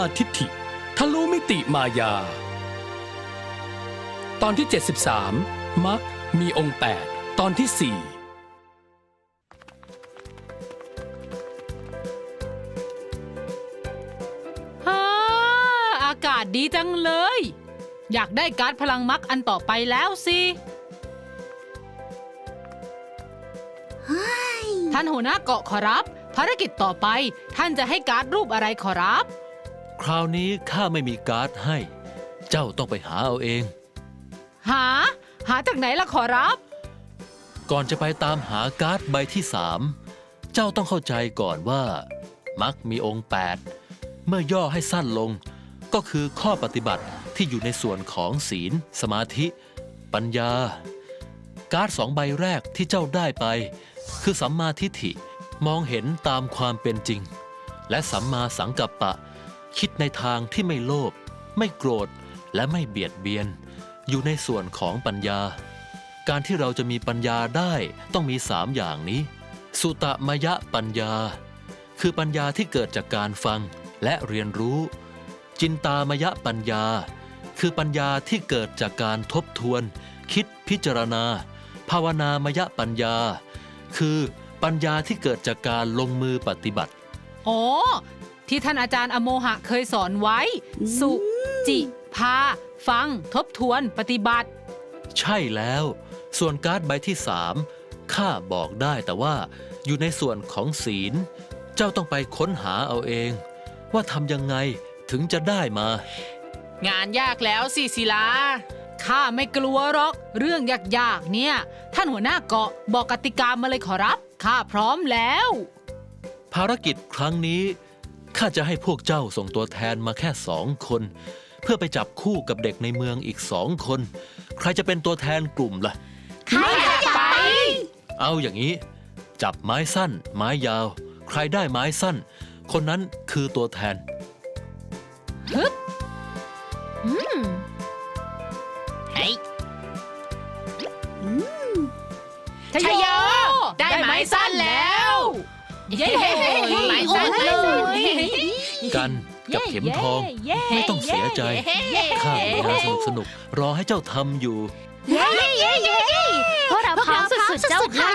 าทิฏฐิ ทะลุมิติมายา ตอนที่ 73 มักมีองค์ 8 ตอนที่ฮ่าอากาศดีจังเลย อยากได้การ์ดพลังมักอันต่อไปแล้วสิ ท่านหัวหน้าเกาะขอรับ ภารกิจต่อไปท่านจะให้การ์ดรูปอะไรขอรับ คราวนี้ข้าไม่มีการ์ดให้ เจ้าต้องไปหาเอาเอง หา หาจากไหนล่ะขอรับ ก่อนจะไปตามหาการ์ดใบที่สามเจ้าต้องเข้าใจก่อนว่า มักมีองค์ 8 เมื่อย่อให้สั้นลง ก็คือข้อปฏิบัติที่อยู่ในส่วนของศีล สมาธิ ปัญญา การ์ดสองใบแรกที่เจ้าได้ไป คือสัมมาทิฏฐิมองเห็นตามความเป็นจริง และสัมมาสังกัปปะ คิดในทางที่ไม่โลภไม่โกรธและไม่เบียดเบียน อยู่ในส่วนของปัญญา การที่เราจะมีปัญญาได้ต้องมีสามอย่างนี้ สุตมยะปัญญา คือปัญญาที่เกิดจากการฟังและเรียนรู้ จินตามยะปัญญา คือปัญญาที่เกิดจากการทบทวน คิดพิจารณา ภาวนามยะปัญญา คือปัญญาที่เกิดจากการลงมือปฏิบัติอ๋อ ที่ท่านอาจารย์อโมหะเคยสอนไว้ สุ จิ พา ฟัง ทบทวน ปฏิบัติ ใช่แล้ว ส่วนการ์ดใบที่สามข้าบอกได้แต่ว่าอยู่ในส่วนของศีล เจ้าต้องไปค้นหาเอาเอง ว่าทำยังไงถึงจะได้มา งานยากแล้วสิศิลา ข้าไม่กลัวหรอก เรื่องยากๆ เนี่ย ท่านหัวหน้าเกาะบอกกติกามาเลยขอรับ ข้าพร้อมแล้ว ภารกิจครั้งนี้ ข้าจะให้พวกเจ้าส่งตัวแทนมาแค่สองคน เพื่อไปจับคู่กับเด็กในเมืองอีกสองคน ใครจะเป็นตัวแทนกลุ่มล่ะ ข้าอยากไป เอาอย่างนี้ จับไม้สั้น ไม้ยาว ใครได้ไม้สั้น คนนั้นคือตัวแทนเฮ้ยชยโยได้ไม้สั้นแล้ว เย้ไม้สั้นเลยกันกับเข็มทอง ไม่ต้องเสียใจข้ามีงานสนุกสนุกๆรอให้เจ้าทำอยู่เย้เย้เย้เย้พวกเราพร้อมสุดๆเจ้าค่ะ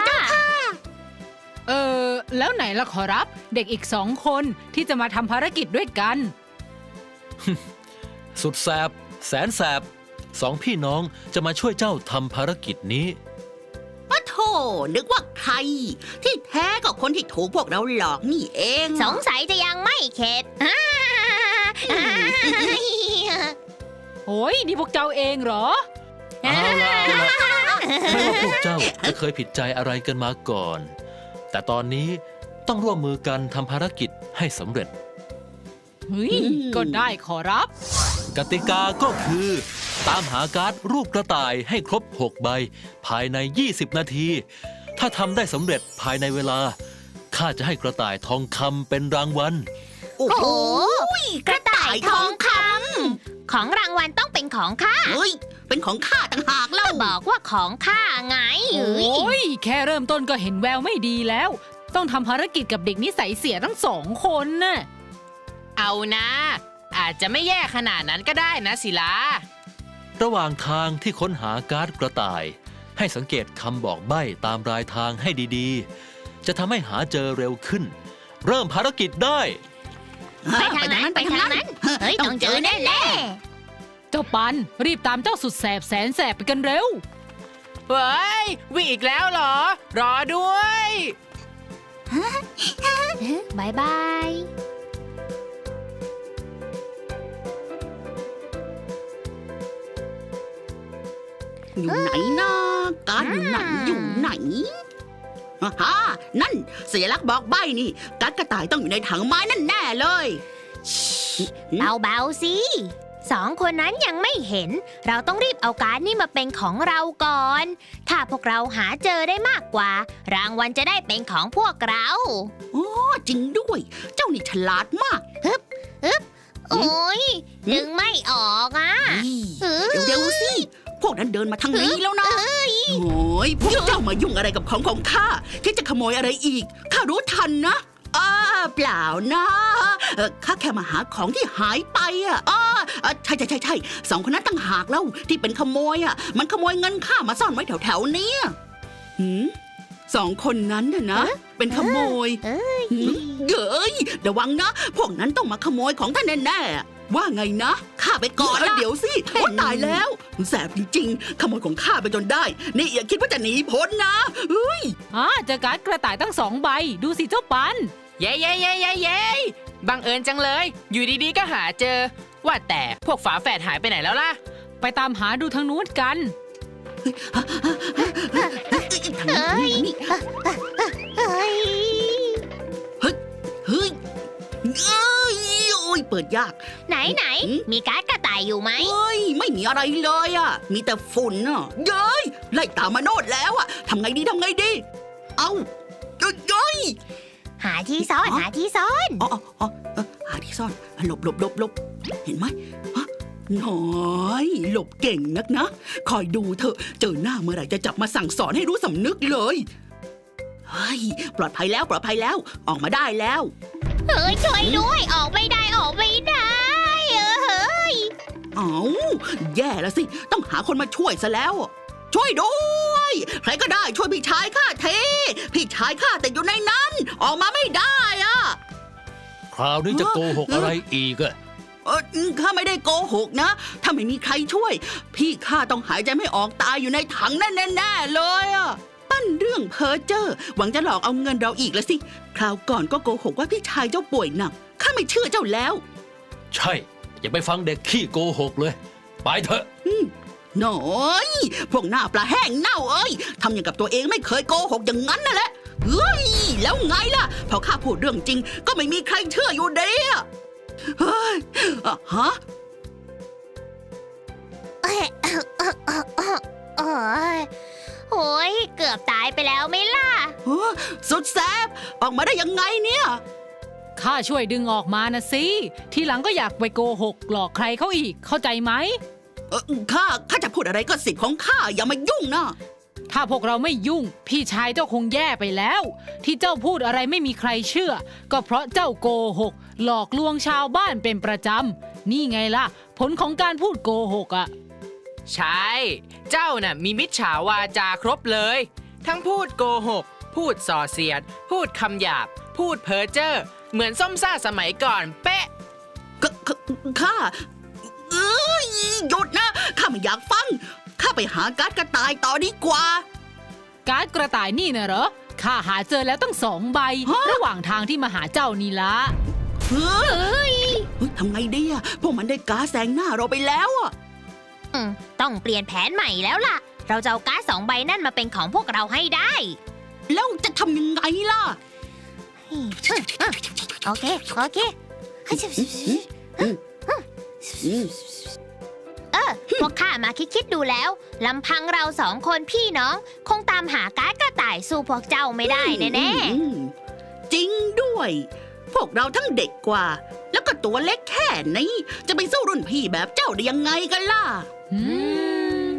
เออแล้วไหนล่ะขอรับ เด็กอีกสองคนที่จะมาทำภารกิจด้วยกัน สุดแสบแสนแสบสองพี่น้องจะมาช่วยเจ้าทำภารกิจนี้ ปะโถนึกว่าใคร ที่แท้ก็คนที่ถูกพวกเราหลอกนี่เอง สงสัยจะยังไม่เข็ดโอ้ยนี่พวกเจ้าเองเหรอ เอาล่ะเอาล่ะไม่ว่าพวกเจ้าจะเคยผิดใจอะไรกันมาก่อน แต่ตอนนี้ต้องร่วมมือกันทำภารกิจให้สำเร็จ เฮ้ยก็ได้ขอรับ กติกาก็คือ ตามหาการ์ดรูปกระต่ายให้ครบ 6 ใบ ภายใน 20 นาที ถ้าทำได้สำเร็จภายในเวลา ข้าจะให้กระต่ายทองคำเป็นรางวัล โอ้โอ้โหโหกระต่ายทองคำ ของรางวัลต้องเป็นของข้า เฮ้ย เป็นของข้าต่างหากเล่า ก็บอกว่าของข้าไงโอเอ้ย้ย แค่เริ่มต้นก็เห็นแววไม่ดีแล้ว ต้องทำภารกิจกับเด็กนิสัยเสียทั้งสองคนน่ะ เอานะ อาจจะไม่แย่ขนาดนั้นก็ได้นะศิลา ระหว่างทางที่ค้นหาการ์ดกระต่าย ให้สังเกตคำบอกใบ้ตามรายทางให้ดีๆ จะทำให้หาเจอเร็วขึ้น เริ่มภารกิจได้ ไปทางนั้นไปทางนั้น เฮ้ย ต้องเจอแน่แน่เจ้าปันรีบตามเจ้าสุดแสบแสนแสบไปกันเร็ว เฮ้ย วิ่งอีกแล้วเหรอ รอด้วย บายบาย อยู่ไหนนะการดอยู่ไหนอยู่ไหนอ่าฮะนั่นสัญลักษณ์บอกใบ้นี่การดกระต่ายต้องอยู่ในถังไม้นั่นแน่เลยเบาๆสิสองคนนั้นยังไม่เห็น เราต้องรีบเอาการ์ดนี่มาเป็นของเราก่อน ถ้าพวกเราหาเจอได้มากกว่า รางวัลจะได้เป็นของพวกเราอ๋อจริงด้วย เจ้านี่ฉลาดมากโอ้ยดึงไม่ออกอะเออเร็วๆสิ พวกนั้นเดินมาทางนี้แล้วนะโอ้ยพวกเจ้ามายุ่งอะไรกับของของข้าคิดจะขโมยอะไรอีกข้ารู้ทันนะอ้าเปล่านะเอ่อข้าแค่มาหาของที่หายไปอะอ้าเอ่อใช่ใช่ใช่ใช่สองคนนั้นต่างหากแล้วที่เป็นขโมยอะ มันขโมยเงินข้ามาซ่อนไว้แถวแถวๆเนี้ยหืมสองคนนั้นน่ะนะ เป็นขโมยเอ้ยหืมเย้ยระวังนะ พวกนั้นต้องมาขโมยของท่านแน่ๆว่าไงนะ ข้าไปก่อนนะเดี๋ยวสิโอ้ตายแล้วแสบจริงๆ ขโมยของข้าไปจนได้ นี่อย่าคิดว่าจะหนีพ้นนะเฮ้ยอ่าเจอการ์ดกระต่ายตั้งสองใบ ดูสิเจ้าปัน เย้เย้เย้เย้เย้บังเอิญจังเลย อยู่ดีๆก็หาเจอ ว่าแต่พวกฝาแฝดหายไปไหนแล้วล่ะ ไปตามหาดูทางนู้นกันทางนี้นี่เอ้ยเฮ้ยเอ้ยโอ้ ยเปิดยาก ไหนไหนหืมมีการ์ดกระต่ายอยู่ไหม เฮ้ย ไม่มีอะไรเลยอะ มีแต่ฝุ่นอะเย้ยไล่ตามมาโนดแล้วอะทำไงดีทำไงดี เอ้าเย้ยเย้ย หาที่ซ่อนอ๋อ หาที่ซ่อน อ๋ออ๋ออ๋อเออหาที่ซ่อนหลบหลบหลบหลบเห็นไหมฮะน้อย หลบเก่งนักนะ คอยดูเถอะ เจอหน้าเมื่อไหร่จะจับมาสั่งสอนให้รู้สำนึกเลย เฮ้ย ปลอดภัยแล้วปลอดภัยแล้ว ออกมาได้แล้ว เฮ้ยช่วยด้วยออกไม่ได้ออกไม่ได้เออเฮ้ยเอาแย่แล้วสิ ต้องหาคนมาช่วยซะแล้ว ช่วยด้วย ใครก็ได้ช่วยพี่ชายข้าเทพี่ชายข้าแต่อยู่ในนั้น ออกมาไม่ได้อะคราวนี้จะโกหกอะไรอีกอะเออข้าไม่ได้โกหกนะ ถ้าไม่มีใครช่วย พี่ข้าต้องหายใจไม่ออกตายอยู่ในถังนั่นแน่ๆเลยอะ ปั้นเรื่องเพ้อเจ้อหวังจะหลอกเอาเงินเราอีกแล้วสิ คราวก่อนก็โกหกว่าพี่ชายเจ้าป่วยหนัก ข้าไม่เชื่อเจ้าแล้ว ใช่ อย่าไปฟังเด็กขี้โกหกเลย ไปเถอะหน่อยพวกหน้าปลาแห้งเน่าเอ้ยทำอย่างกับตัวเองไม่เคยโกหกอย่างนั้นนั่นแหละเฮ้ยแล้วไงล่ะ พอข้าพูดเรื่องจริง ก็ไม่มีใครเชื่ออยู่ดีอะเฮ้ยอะฮะเอ้ยโอ้ย โอ้ยเกือบตายไปแล้วไหม่ล่ะเฮ้ยสุดแสบออกมาได้ยังไงเนี่ย ข้าช่วยดึงออกมานะสิ ทีหลังก็อยากไปโกหกหลอกใครเขาอีก เข้าใจไหม เออข้าข้าจะพูดอะไรก็สิทธิ์ของข้าอย่ามายุ่งนะถ้าพวกเราไม่ยุ่ง พี่ชายเจ้าคงแย่ไปแล้ว ที่เจ้าพูดอะไรไม่มีใครเชื่อ ก็เพราะเจ้าโกหก หลอกลวงชาวบ้านเป็นประจำ นี่ไงล่ะ ผลของการพูดโกหกอะ ใช่ เจ้าน่ะมีมิจฉาวาจาครบเลย ทั้งพูดโกหก พูดส่อเสียด พูดคำหยาบ พูดเพ้อเจ้อ เหมือนส้มซ่าสมัยก่อนเป๊ะขขข้าเอ้ยหยุดนะ ข้าไม่อยากฟัง ข้าไปหาการ์ดกระต่ายต่อดีกว่า การ์ดกระต่ายนี่นะเหรอ ข้าหาเจอแล้วตั้งสองใบ ฮะ ระหว่างทางที่มาหาเจ้านี่ละเฮ้ยเฮ้ยทำไงดีอะพวกมันได้การดแซงหน้าเราไปแล้วอะอืม ต้องเปลี่ยนแผนใหม่แล้วล่ะ เราจะเอาการ์ดสองใบนั่นมาเป็นของพวกเราให้ได้แล้วจะทำยังไงล่ะอืมโอเค โอเคอืมเออพวกข้ามาคิดๆดูแล้วลำพังเราสองคนพี่น้อง คงตามหาการ์ดกระต่ายสู้พวกเจ้าไม่ได้แน่อืมจริงด้วย พวกเราทั้งเด็กกว่า แล้วก็ตัวเล็กแค่นี้ จะไปสู้รุ่นพี่แบบเจ้าได้ยังไงกันล่ะอืม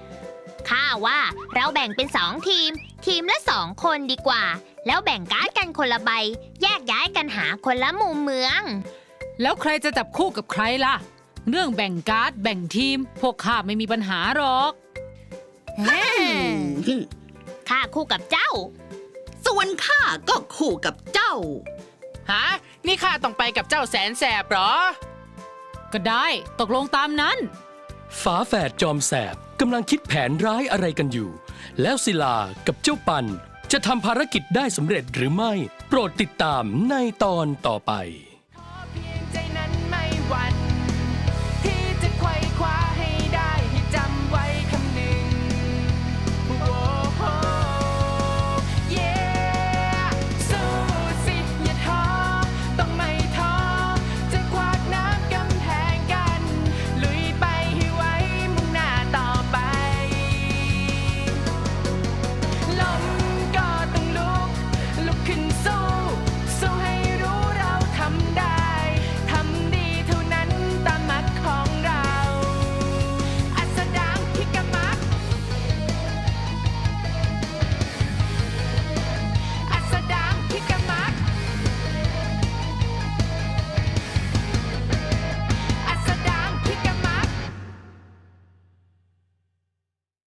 ๆข้าว่าเราแบ่งเป็นสองทีม ทีมละสองคนดีกว่า แล้วแบ่งการ์ดกันคนละใบ แยกย้ายกันหาคนละมุมเมือง แล้วใครจะจับคู่กับใครล่ะ เรื่องแบ่งการ์ดแบ่งทีม พวกข้าไม่มีปัญหาหรอกอืมข้าคู่กับเจ้า ส่วนข้าก็คู่กับเจ้า ฮะนี่ข้าต้องไปกับเจ้าแสนแสบเหรอ ก็ได้ ตกลงตามนั้น ฝาแฝดจอมแสบกำลังคิดแผนร้ายอะไรกันอยู่ แล้วศิลากับเจ้าปัน จะทำภารกิจได้สำเร็จหรือไม่ โปรดติดตามในตอนต่อไป